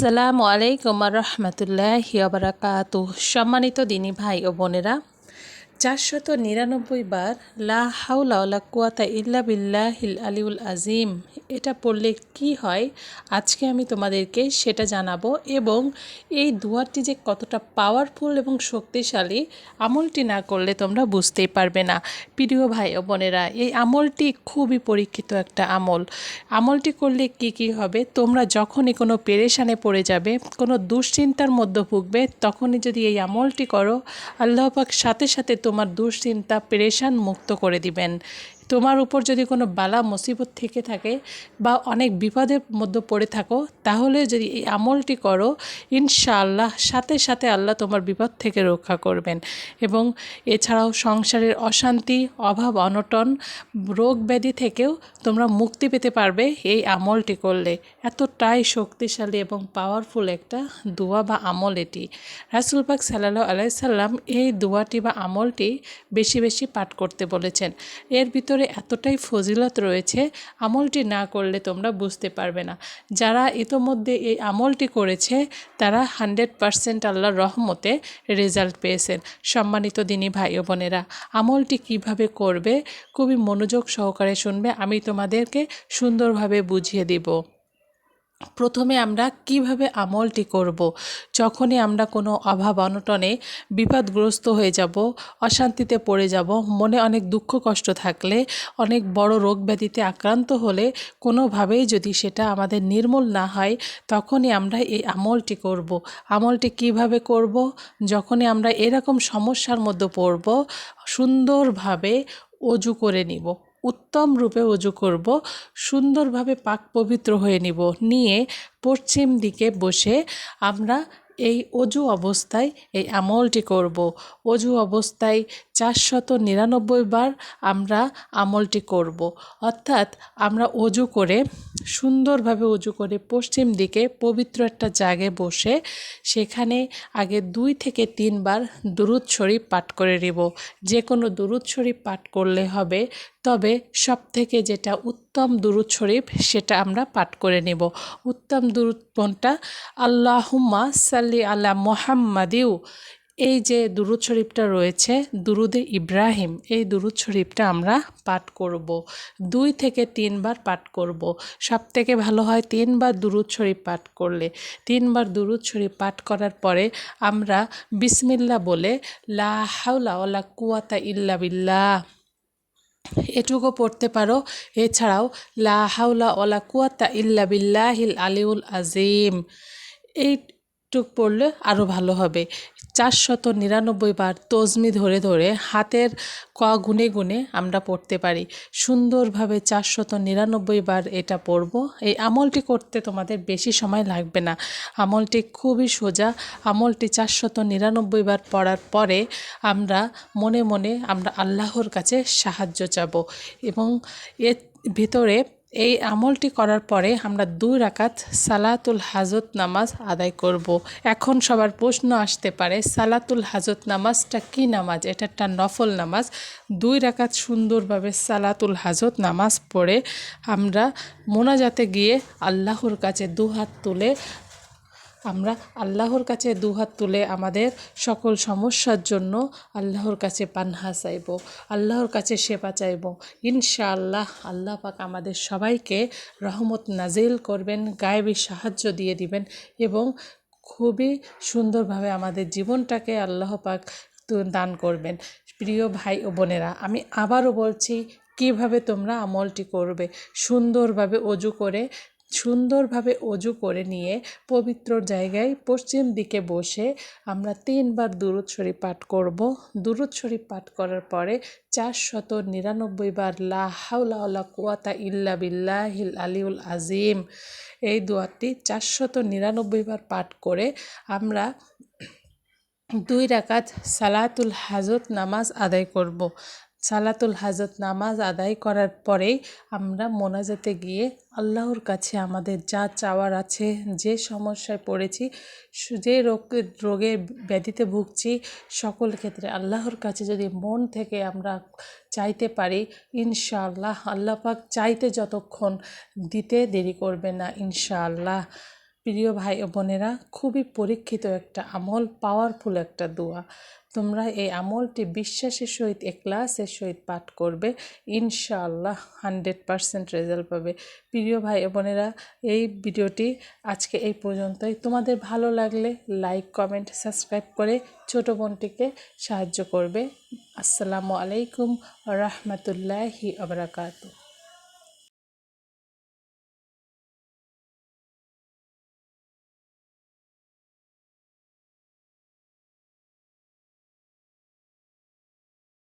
আসসালামু আলাইকুম রহমতুল্লাহ বারাকাতু সম্মানিত দিনী ভাই ও বোনেরা চারশত নিরানব্বই বার লা হাউলা কুয়াতা ইল্লা বিল্লাহিল আলিউল আজিম, এটা পড়লে কি হয়? আজকে আমি তোমাদেরকে সেটা জানাব এবং এই দুয়ারটি যে কতটা পাওয়ারফুল এবং শক্তিশালী, আমলটি না করলে তোমরা বুঝতেই পারবে না। প্রিয় ভাই ও বোনেরা, এই আমলটি খুবই পরীক্ষিত একটা আমল। আমলটি করলে কি কি হবে? তোমরা যখনই কোনো পেরেশানে পড়ে যাবে, কোনো দুশ্চিন্তার মধ্যে ভুগবে, তখনই যদি এই আমলটি করো, আল্লাহ পাক সাথে সাথে তোমার দুশ্চিন্তা পেরেশান মুক্ত করে দিবেন। তোমার উপর যদি কোনো বালা, মুসিবত থেকে থাকে বা অনেক বিপদের মধ্যে পড়ে থাকো, তাহলে যদি এই আমলটি করো, ইনশাআল্লাহ সাথে সাথে আল্লাহ তোমার বিপদ থেকে রক্ষা করবেন। এবং এছাড়াও সংসারের অশান্তি, অভাব, অনটন, রোগ ব্যাধি থেকেও তোমরা মুক্তি পেতে পারবে এই আমলটি করলে। এতটাই শক্তিশালী এবং পাওয়ারফুল একটা দোয়া বা আমল এটি। রাসুল পাক সাল্লাহ আলাইসাল্লাম এই দোয়াটি বা আমলটি বেশি বেশি পাঠ করতে বলেছেন। এর ভিতরে এতটাই ফজিলত রয়েছে, আমলটি না করলে তোমরা বুঝতে পারবে না। যারা ইতোমধ্যে এই আমলটি করেছে, তারা হান্ড্রেড পারসেন্ট আল্লাহর রহমতে রেজাল্ট পেয়েছেন। সম্মানিত দিনই ভাই ও বোনেরা, আমলটি কীভাবে করবে? খুবই মনোযোগ সহকারে শুনবে, আমি তোমাদেরকে সুন্দরভাবে বুঝিয়ে দিব। প্রথমে আমরা কীভাবে আমলটি করব। যখনই আমরা কোনো অভাব অনটনে বিপদগ্রস্ত হয়ে যাব, অশান্তিতে পড়ে যাব, মনে অনেক দুঃখ কষ্ট থাকলে, অনেক বড় রোগ ব্যাধিতে আক্রান্ত হলে কোনোভাবেই যদি সেটা আমাদের নির্মূল না হয়, তখনই আমরা এই আমলটি করব। আমলটি কীভাবে করব, যখনই আমরা এরকম সমস্যার মধ্যে পড়ব, সুন্দরভাবে অজু করে নিব উত্তম রূপে উজু করব, সুন্দরভাবে পাক পবিত্র হয়ে নিব। নিয়ে পশ্চিম দিকে বসে আমরা এই অজু অবস্থায় এই আমলটি করব। অজু অবস্থায় চারশত নিরানব্বই বার আমরা আমলটি করব। অর্থাৎ আমরা অজু করে, সুন্দরভাবে উজু করে পশ্চিম দিকে পবিত্র একটা জায়গায় বসে সেখানে আগে দুই থেকে তিনবার দুরুদ শরীফ পাঠ করে নেব। যে কোনো দুরুদ শরীফ পাঠ করলে হবে, তবে সব থেকে যেটা উত্তম দুরুদ শরীফ সেটা আমরা পাঠ করে নেব। উত্তম দুরুদ আল্লাহুম্মা সাল্লি আল্লাহ মোহাম্মাদিউ এই যে দুরুদ শরীফটা রয়েছে, দুরুদে ইব্রাহিম, এই দুরুদ শরীফটা আমরা পাঠ করব। দুই থেকে তিনবার পাঠ করব। সব থেকে ভালো হয় তিনবার দুরুদ শরীফ পাঠ করলে তিনবার দুরুদ শরীফ পাঠ করার পরে আমরা বিসমিল্লা বলে, লা হাউলা ওলা কুয়াতা ইল্লা বিল্লাহ এটুকু পড়তে পারো এছাড়াও, লা হাউলা ওলা কুয়াতা ইল্লা বিল্লাহিল আলিউল আজিম এই টুক পড়লে আরও ভালো হবে। চারশত নিরানব্বই বার তজমি ধরে ধরে হাতের ক গুনে গুনে আমরা পড়তে পারি। সুন্দরভাবে চারশত নিরানব্বই বার এটা পড়ব। এই আমলটি করতে তোমাদের বেশি সময় লাগবে না। আমলটি খুবই সোজা। আমলটি চারশত নিরানব্বই বার পড়ার পরে আমরা মনে মনে আমরা আল্লাহর কাছে সাহায্য চাব এবং এর ভিতরে এই আমলটি করার পরে আমরা দুই রাকাত সালাতুল হাজত নামাজ আদায় করব। এখন সবার প্রশ্ন আসতে পারে, সালাতুল হাজত নামাজটা কি নামাজ এটা একটা নফল নামাজ দুই রাকাত সুন্দরভাবে সালাতুল হাজত নামাজ পড়ে আমরা মোনাজাতে গিয়ে আল্লাহর কাছে দু হাত তুলে আমরা আল্লাহর কাছে দুহাত তুলে আমাদের সকল সমস্যার জন্য আল্লাহর কাছে পানহা চাইব, আল্লাহর কাছে সেবা চাইব। ইনশাআল্লাহ আল্লাহ পাক আমাদের সবাইকে রহমত নাজিল করবেন, গায়েবী সাহায্য দিয়ে দিবেন এবং খুবই সুন্দরভাবে আমাদের জীবনটাকে আল্লাহ পাক দান করবেন। প্রিয় ভাই ও বোনেরা, আমি আবারও বলছি, কীভাবে তোমরা আমলটি করবে? সুন্দরভাবে অজু করে সুন্দরভাবে অজু করে নিয়ে পবিত্র জায়গায় পশ্চিম দিকে বসে আমরা তিনবার দুরুদ পাঠ করব। দুরুদ পাঠ করার পরে চারশত নিরানব্বই বার লা হাউলা কুয়াতা ইল্লা বিল্লাহিল আলিউল আজিম এই দোয়াটি চারশত নিরানব্বই বার পাঠ করে আমরা দুই রাকাত সালাতুল হাজত নামাজ আদায় করব। সালাতুল হাজত নামাজ আদায় করার পরেই আমরা মোনাজাতে গিয়ে আল্লাহর কাছে আমাদের যা চাওয়ার আছে, যে সমস্যায় পড়েছি যে রোগ, রোগের ব্যাধিতে ভুগছি, সকল ক্ষেত্রে আল্লাহর কাছে যদি মন থেকে আমরা চাইতে পারি, ইনশাআল্লাহ, আল্লাহ পাক চাইতে যতক্ষণ দিতে দেরি করবে না, ইনশাআল্লাহ। প্রিয় ভাই ও বোনেরা, খুবই পরীক্ষিত একটা আমল পাওয়ারফুল একটা দোয়া। তোমরা এই আমলটি বিশ্বাসের সহিত এক্লাসের সহিত পাঠ করবে, ইনশাআল্লাহ হান্ড্রেড পারসেন্ট রেজাল্ট পাবে। প্রিয় ভাই বোনেরা, এই ভিডিওটি আজকে এই পর্যন্তই। তোমাদের ভালো লাগলে লাইক কমেন্ট সাবস্ক্রাইব করে ছোট বোনটিকে সাহায্য করবে। আসসালামু আলাইকুম রহমতুল্লাহি আবরাকাতু